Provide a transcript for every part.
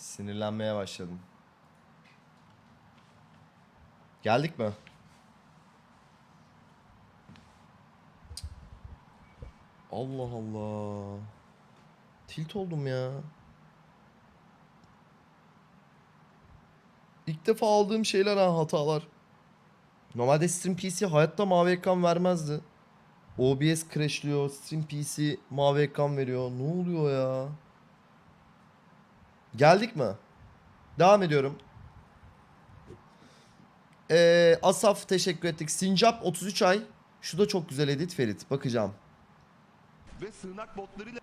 Sinirlenmeye başladım. Geldik mi? Allah Allah. Tilt oldum ya. İlk defa aldığım şeyler ha hatalar. Normalde Stream PC hayatta mavi ekran vermezdi. OBS crashliyor, Stream PC mavi ekran veriyor. Ne oluyor ya? Geldik mi? Devam ediyorum. Ee, Asaf teşekkür ettik. Sincap 33 ay. Şu da çok güzel edit Ferit. Bakacağım. ve sığınak botlarıyla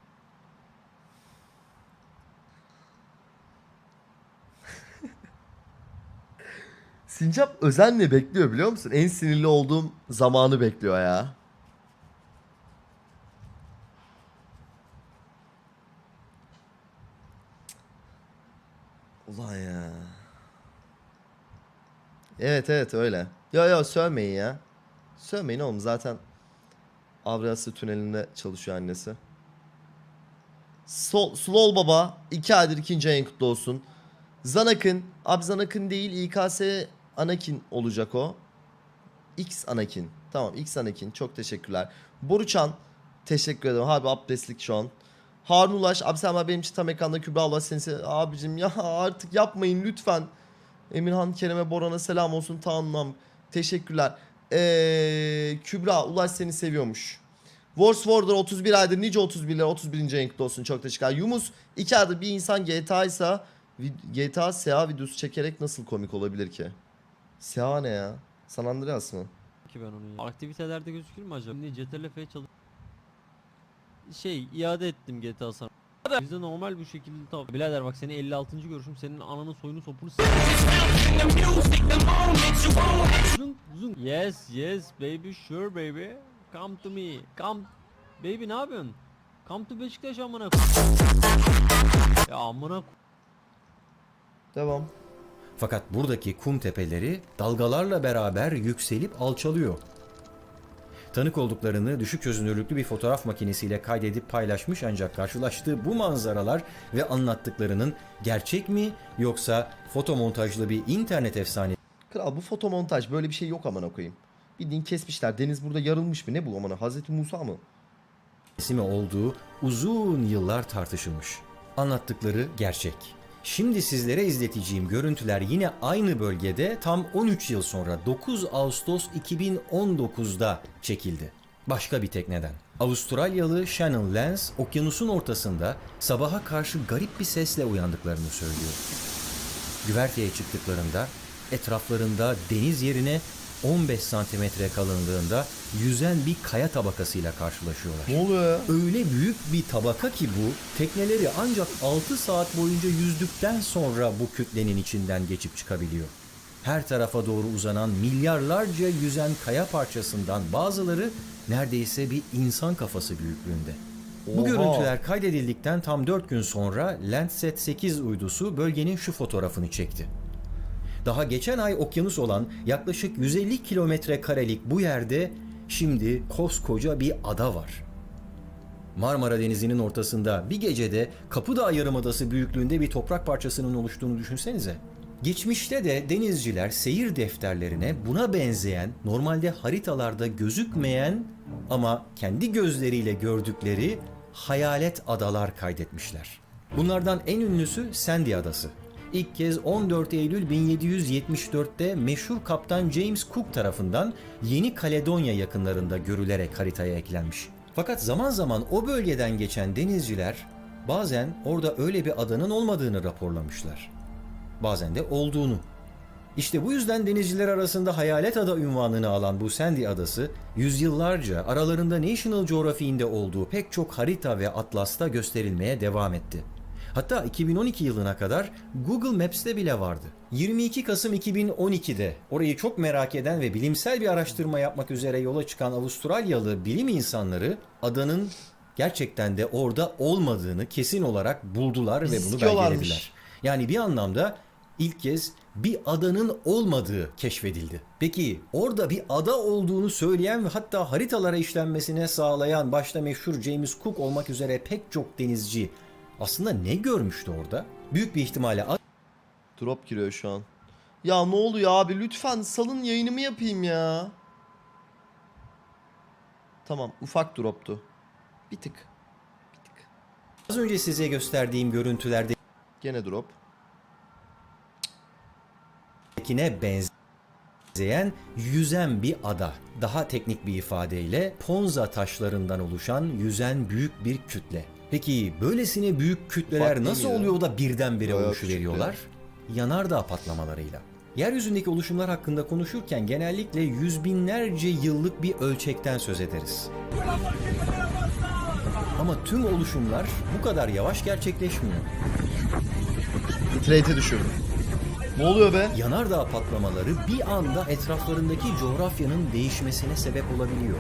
Sincap özenle bekliyor biliyor musun? En sinirli olduğum zamanı bekliyor ya. Ulan ya. Evet evet öyle. Ya ya sövmeyin ya. Sövmeyin oğlum zaten Avrasya Tüneli'nde çalışıyor annesi. Sol, Slol Baba 2 aydır ikinci ayın kutlu olsun. Zanakın. Abi Zanakın değil İKS Anakin olacak o. X Anakin. Tamam X Anakin. Çok teşekkürler. Boruçan. Teşekkür ederim. Abi abdestlik şu an. Harun Ulaş. Abi sen benim için tam ekranda Kübra Allah seni se- Abicim ya artık yapmayın lütfen. Emirhan Kerem'e Boran'a selam olsun. Tamam. Teşekkürler. Ee, Kübra Ulaş seni seviyormuş. Wars Warder 31 aydır nice 31'ler 31. ayın kutlu olsun çok teşekkürler. Yumus 2 aydır bir insan GTA ise GTA SEA videosu çekerek nasıl komik olabilir ki? SEA ne ya? San Andreas mı? ki ben onu ya. Aktivitelerde gözükür mü acaba? Şimdi CTRL-F çalış... Şey iade ettim GTA sana. Bizde normal bu şekilde tabi. Birader bak seni 56. görüşüm senin ananın soyunu sopunu s- Zung, zung. Yes yes baby sure baby. Come to me. Come. Baby ne yapıyorsun? Come to Beşiktaş amına Ya amına Devam. Fakat buradaki kum tepeleri dalgalarla beraber yükselip alçalıyor. Tanık olduklarını düşük çözünürlüklü bir fotoğraf makinesiyle kaydedip paylaşmış ancak karşılaştığı bu manzaralar ve anlattıklarının gerçek mi yoksa fotomontajlı bir internet efsanesi Kral bu fotomontaj böyle bir şey yok amına koyayım. Bildiğin kesmişler. Deniz burada yarılmış mı? Ne bu amına? Hazreti Musa mı? mi olduğu uzun yıllar tartışılmış. Anlattıkları gerçek. Şimdi sizlere izleteceğim görüntüler yine aynı bölgede tam 13 yıl sonra 9 Ağustos 2019'da çekildi. Başka bir tekneden. Avustralyalı Shannon Lance okyanusun ortasında sabaha karşı garip bir sesle uyandıklarını söylüyor. Güverteye çıktıklarında etraflarında deniz yerine 15 santimetre kalınlığında yüzen bir kaya tabakasıyla karşılaşıyorlar. Ne oluyor ya? Öyle büyük bir tabaka ki bu, tekneleri ancak 6 saat boyunca yüzdükten sonra bu kütlenin içinden geçip çıkabiliyor. Her tarafa doğru uzanan milyarlarca yüzen kaya parçasından bazıları neredeyse bir insan kafası büyüklüğünde. Bu Oha. görüntüler kaydedildikten tam 4 gün sonra Landsat 8 uydusu bölgenin şu fotoğrafını çekti. Daha geçen ay okyanus olan yaklaşık 150 kilometre karelik bu yerde şimdi koskoca bir ada var. Marmara Denizi'nin ortasında bir gecede Kapıdağ Yarımadası büyüklüğünde bir toprak parçasının oluştuğunu düşünsenize. Geçmişte de denizciler seyir defterlerine buna benzeyen, normalde haritalarda gözükmeyen ama kendi gözleriyle gördükleri hayalet adalar kaydetmişler. Bunlardan en ünlüsü Sandy Adası. İlk kez 14 Eylül 1774'te meşhur kaptan James Cook tarafından Yeni Kaledonya yakınlarında görülerek haritaya eklenmiş. Fakat zaman zaman o bölgeden geçen denizciler bazen orada öyle bir adanın olmadığını raporlamışlar. Bazen de olduğunu. İşte bu yüzden denizciler arasında hayalet ada ünvanını alan bu Sandy adası yüzyıllarca aralarında National Geographic'in de olduğu pek çok harita ve atlasta gösterilmeye devam etti. Hatta 2012 yılına kadar Google Maps'te bile vardı. 22 Kasım 2012'de orayı çok merak eden ve bilimsel bir araştırma yapmak üzere yola çıkan Avustralyalı bilim insanları adanın gerçekten de orada olmadığını kesin olarak buldular ve bunu belgelediler. Yani bir anlamda ilk kez bir adanın olmadığı keşfedildi. Peki orada bir ada olduğunu söyleyen ve hatta haritalara işlenmesine sağlayan başta meşhur James Cook olmak üzere pek çok denizci aslında ne görmüştü orada? büyük bir ihtimalle Drop giriyor şu an. Ya ne oluyor abi lütfen salın yayınımı yapayım ya. Tamam ufak droptu. Bir tık. Bir tık. az önce size gösterdiğim görüntülerdekine Gene drop. benzeyen yüzen bir ada. Daha teknik bir ifadeyle Ponza taşlarından oluşan yüzen büyük bir kütle. Peki böylesine büyük kütleler değil nasıl oluyor da birdenbire Bayağı oluşuveriyorlar? Yanardağ patlamalarıyla. Yeryüzündeki oluşumlar hakkında konuşurken genellikle yüz binlerce yıllık bir ölçekten söz ederiz. Ama tüm oluşumlar bu kadar yavaş gerçekleşmiyor. Bitrate'e düşürdüm. Ne oluyor be? Yanardağ patlamaları bir anda etraflarındaki coğrafyanın değişmesine sebep olabiliyor.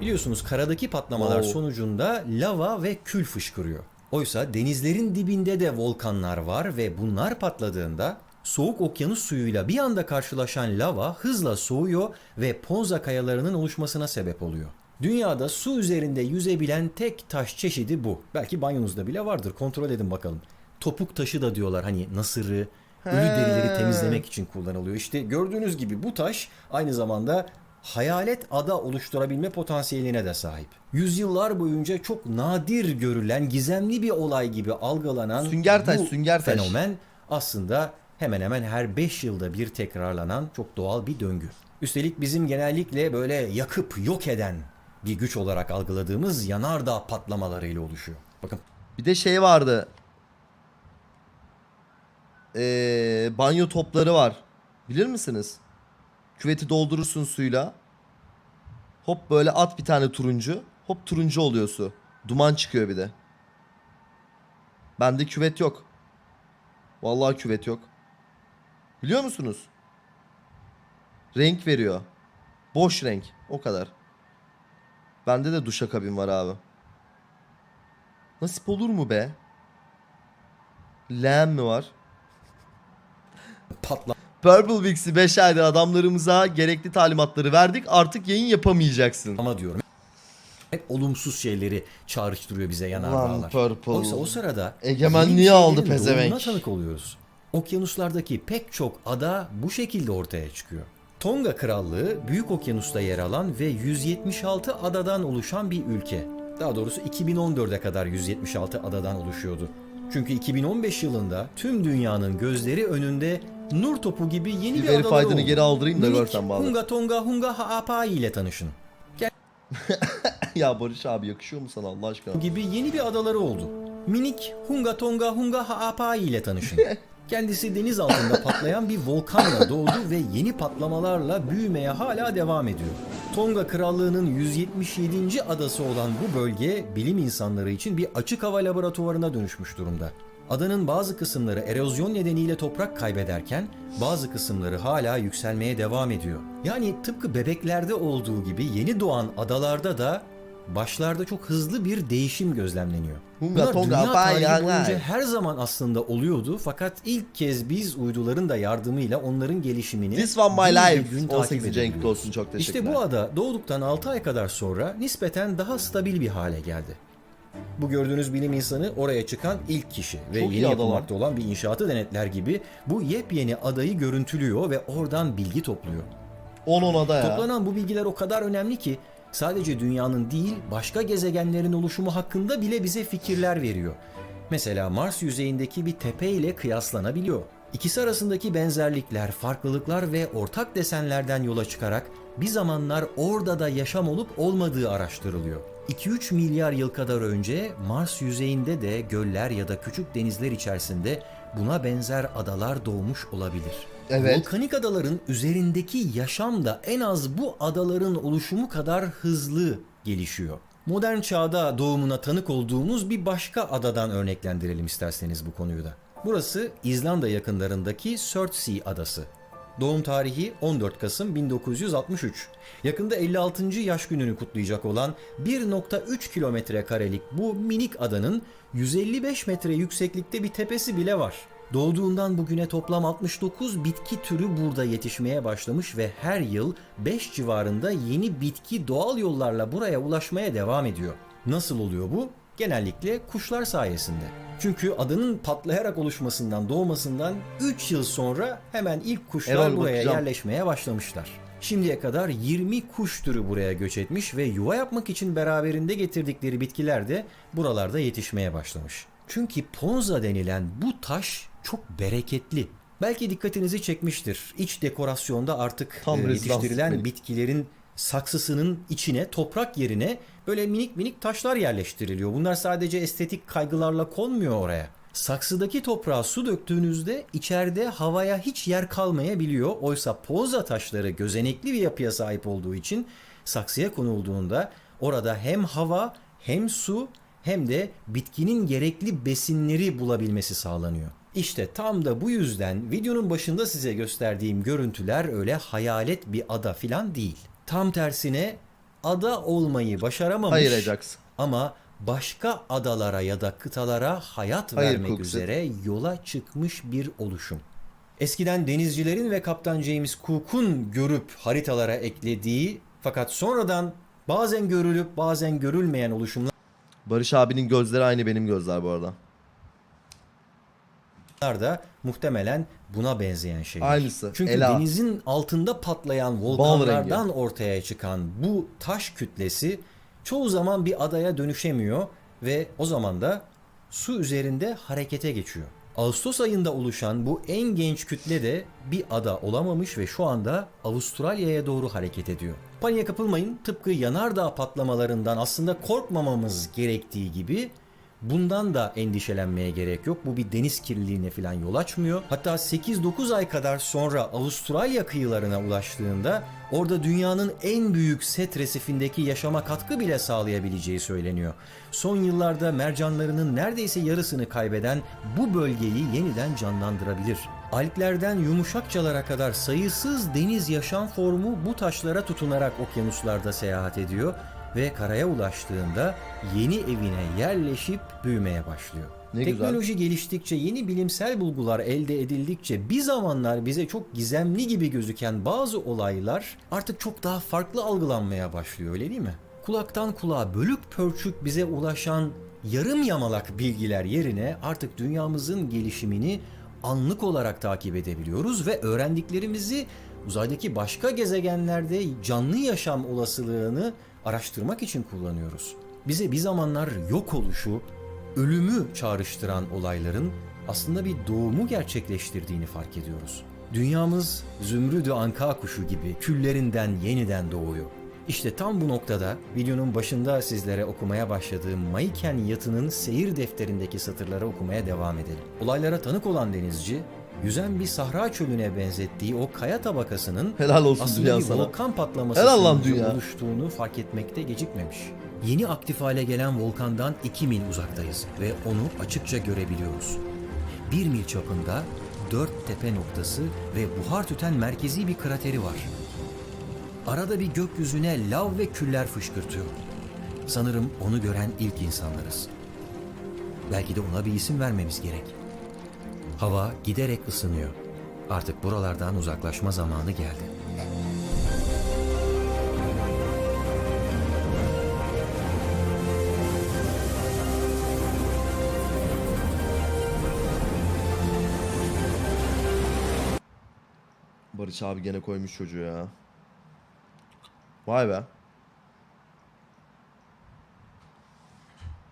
Biliyorsunuz karadaki patlamalar Oo. sonucunda lava ve kül fışkırıyor. Oysa denizlerin dibinde de volkanlar var ve bunlar patladığında soğuk okyanus suyuyla bir anda karşılaşan lava hızla soğuyor ve Ponza kayalarının oluşmasına sebep oluyor. Dünyada su üzerinde yüzebilen tek taş çeşidi bu. Belki banyonuzda bile vardır. Kontrol edin bakalım. Topuk taşı da diyorlar hani nasırı, ölü derileri temizlemek için kullanılıyor. İşte gördüğünüz gibi bu taş aynı zamanda hayalet ada oluşturabilme potansiyeline de sahip. Yüzyıllar boyunca çok nadir görülen gizemli bir olay gibi algılanan Sünger taş, bu sünger taş. fenomen aslında hemen hemen her 5 yılda bir tekrarlanan çok doğal bir döngü. Üstelik bizim genellikle böyle yakıp yok eden bir güç olarak algıladığımız yanardağ patlamalarıyla oluşuyor. Bakın Bir de şey vardı. Ee, banyo topları var. Bilir misiniz? Küveti doldurursun suyla. Hop böyle at bir tane turuncu. Hop turuncu oluyor su. Duman çıkıyor bir de. Bende küvet yok. Vallahi küvet yok. Biliyor musunuz? Renk veriyor. Boş renk. O kadar. Bende de duşakabin var abi. Nasip olur mu be? Leğen mi var? Purple Wix'i 5 ayda adamlarımıza gerekli talimatları verdik. Artık yayın yapamayacaksın. ama diyorum. Hep olumsuz şeyleri çağrıştırıyor bize yanardağlar. Purple. Oysa o sırada Egemenliği aldı pezevenk. doğumuna tanık oluyoruz. Okyanuslardaki pek çok ada bu şekilde ortaya çıkıyor. Tonga Krallığı büyük okyanusta yer alan ve 176 adadan oluşan bir ülke. Daha doğrusu 2014'e kadar 176 adadan oluşuyordu. Çünkü 2015 yılında tüm dünyanın gözleri önünde nur topu gibi yeni Bir bir, adaları oldu. geri aldırayım da görsen bağlı. Hunga Tonga Hunga Ha'apai ile tanışın. ya Barış abi yakışıyor mu sana Allah aşkına? gibi yeni bir adaları oldu. Minik Hunga Tonga Hunga Ha'apai ile tanışın. Kendisi deniz altında patlayan bir volkanla doğdu ve yeni patlamalarla büyümeye hala devam ediyor. Tonga Krallığı'nın 177. adası olan bu bölge bilim insanları için bir açık hava laboratuvarına dönüşmüş durumda. Adanın bazı kısımları erozyon nedeniyle toprak kaybederken bazı kısımları hala yükselmeye devam ediyor. Yani tıpkı bebeklerde olduğu gibi yeni doğan adalarda da başlarda çok hızlı bir değişim gözlemleniyor. Bunlar dünya tarihi boyunca her zaman aslında oluyordu fakat ilk kez biz uyduların da yardımıyla onların gelişimini This one my gün gün life. takip 18. Cenk edebiliyoruz. olsun çok teşekkürler. İşte bu ada doğduktan 6 ay kadar sonra nispeten daha stabil bir hale geldi. Bu gördüğünüz bilim insanı oraya çıkan ilk kişi ve Çok yeni yapılmakta olan bir inşaatı denetler gibi bu yepyeni adayı görüntülüyor ve oradan bilgi topluyor. 10 10'a da ya. Toplanan bu bilgiler o kadar önemli ki sadece dünyanın değil başka gezegenlerin oluşumu hakkında bile bize fikirler veriyor. Mesela Mars yüzeyindeki bir tepe ile kıyaslanabiliyor. İkisi arasındaki benzerlikler, farklılıklar ve ortak desenlerden yola çıkarak bir zamanlar orada da yaşam olup olmadığı araştırılıyor. 2-3 milyar yıl kadar önce Mars yüzeyinde de göller ya da küçük denizler içerisinde buna benzer adalar doğmuş olabilir. Evet. Volkanik adaların üzerindeki yaşam da en az bu adaların oluşumu kadar hızlı gelişiyor. Modern çağda doğumuna tanık olduğumuz bir başka adadan örneklendirelim isterseniz bu konuyu da. Burası İzlanda yakınlarındaki Surtsey adası. Doğum tarihi 14 Kasım 1963. Yakında 56. yaş gününü kutlayacak olan 1.3 kilometre karelik bu minik adanın 155 metre yükseklikte bir tepesi bile var. Doğduğundan bugüne toplam 69 bitki türü burada yetişmeye başlamış ve her yıl 5 civarında yeni bitki doğal yollarla buraya ulaşmaya devam ediyor. Nasıl oluyor bu? Genellikle kuşlar sayesinde. Çünkü adanın patlayarak oluşmasından, doğmasından 3 yıl sonra hemen ilk kuşlar Erol, buraya bakacağım. yerleşmeye başlamışlar. Şimdiye kadar 20 kuş türü buraya göç etmiş ve yuva yapmak için beraberinde getirdikleri bitkiler de buralarda yetişmeye başlamış. Çünkü ponza denilen bu taş çok bereketli. Belki dikkatinizi çekmiştir. İç dekorasyonda artık Tam e, yetiştirilen bitkilerin saksısının içine toprak yerine böyle minik minik taşlar yerleştiriliyor. Bunlar sadece estetik kaygılarla konmuyor oraya. Saksıdaki toprağa su döktüğünüzde içeride havaya hiç yer kalmayabiliyor. Oysa poza taşları gözenekli bir yapıya sahip olduğu için saksıya konulduğunda orada hem hava hem su hem de bitkinin gerekli besinleri bulabilmesi sağlanıyor. İşte tam da bu yüzden videonun başında size gösterdiğim görüntüler öyle hayalet bir ada filan değil. Tam tersine ada olmayı başaramamış Hayır Ajax. ama başka adalara ya da kıtalara hayat Hayır, vermek Cookset. üzere yola çıkmış bir oluşum. Eskiden denizcilerin ve Kaptan James Cook'un görüp haritalara eklediği fakat sonradan bazen görülüp bazen görülmeyen oluşumlar Barış abinin gözleri aynı benim gözler bu arada. Da muhtemelen buna benzeyen şeyler. Aynısı. Çünkü Ela. denizin altında patlayan volkanlardan ortaya çıkan bu taş kütlesi çoğu zaman bir adaya dönüşemiyor ve o zaman da su üzerinde harekete geçiyor. Ağustos ayında oluşan bu en genç kütle de bir ada olamamış ve şu anda Avustralya'ya doğru hareket ediyor. Paniğe kapılmayın. Tıpkı yanardağ patlamalarından aslında korkmamamız gerektiği gibi Bundan da endişelenmeye gerek yok. Bu bir deniz kirliliğine falan yol açmıyor. Hatta 8-9 ay kadar sonra Avustralya kıyılarına ulaştığında orada dünyanın en büyük set resifindeki yaşama katkı bile sağlayabileceği söyleniyor. Son yıllarda mercanlarının neredeyse yarısını kaybeden bu bölgeyi yeniden canlandırabilir. Alplerden yumuşakçalara kadar sayısız deniz yaşam formu bu taşlara tutunarak okyanuslarda seyahat ediyor ve karaya ulaştığında yeni evine yerleşip büyümeye başlıyor. Ne güzel. Teknoloji geliştikçe, yeni bilimsel bulgular elde edildikçe bir zamanlar bize çok gizemli gibi gözüken bazı olaylar artık çok daha farklı algılanmaya başlıyor öyle değil mi? Kulaktan kulağa bölük pörçük bize ulaşan yarım yamalak bilgiler yerine artık dünyamızın gelişimini anlık olarak takip edebiliyoruz ve öğrendiklerimizi uzaydaki başka gezegenlerde canlı yaşam olasılığını araştırmak için kullanıyoruz. Bize bir zamanlar yok oluşu, ölümü çağrıştıran olayların aslında bir doğumu gerçekleştirdiğini fark ediyoruz. Dünyamız zümrüdü anka kuşu gibi küllerinden yeniden doğuyor. İşte tam bu noktada videonun başında sizlere okumaya başladığım Maiken yatının seyir defterindeki satırları okumaya devam edelim. Olaylara tanık olan denizci, yüzen bir sahra çölüne benzettiği o kaya tabakasının Helal olsun aslında dünya bir sana. volkan patlaması Helal lan sonucu dünya. oluştuğunu fark etmekte gecikmemiş. Yeni aktif hale gelen volkandan 2 mil uzaktayız ve onu açıkça görebiliyoruz. 1 mil çapında 4 tepe noktası ve buhar tüten merkezi bir krateri var. Arada bir gökyüzüne lav ve küller fışkırtıyor. Sanırım onu gören ilk insanlarız. Belki de ona bir isim vermemiz gerek. Hava giderek ısınıyor. Artık buralardan uzaklaşma zamanı geldi. Barış abi gene koymuş çocuğu ya. Vay be.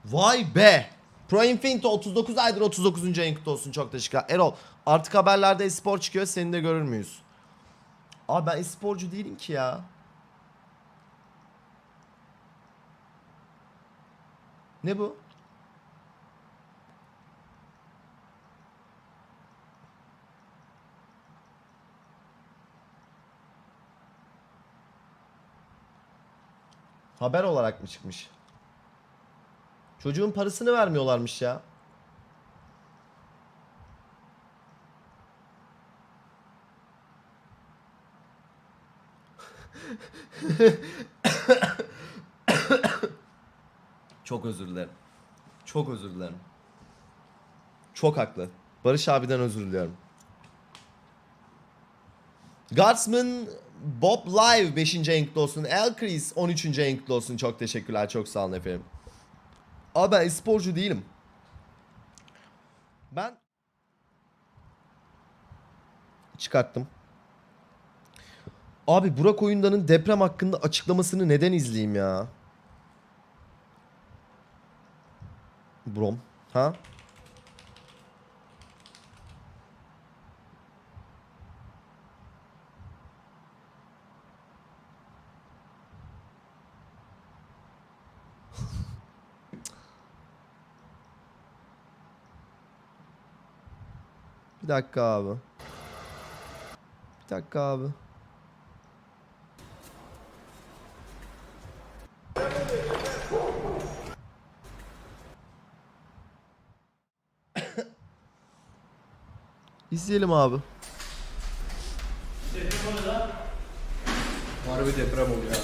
Vay be. Pro Infinity 39 aydır 39. ayın kutlu olsun. Çok teşekkürler. Erol artık haberlerde espor çıkıyor. Seni de görür müyüz? Abi ben esporcu değilim ki ya. Ne bu? Haber olarak mı çıkmış? Çocuğun parasını vermiyorlarmış ya. Çok özür dilerim. Çok özür dilerim. Çok haklı. Barış abiden özür diliyorum. Guardsman Bob Live 5. enkli olsun. El Chris 13. enkli olsun. Çok teşekkürler. Çok sağ olun efendim. Abi ben sporcu değilim. Ben çıkarttım. Abi Burak Oyundan'ın deprem hakkında açıklamasını neden izleyeyim ya? Brom. Ha? Dakika abi. Bir dakika abi. İzleyelim abi. Harbi deprem oluyor.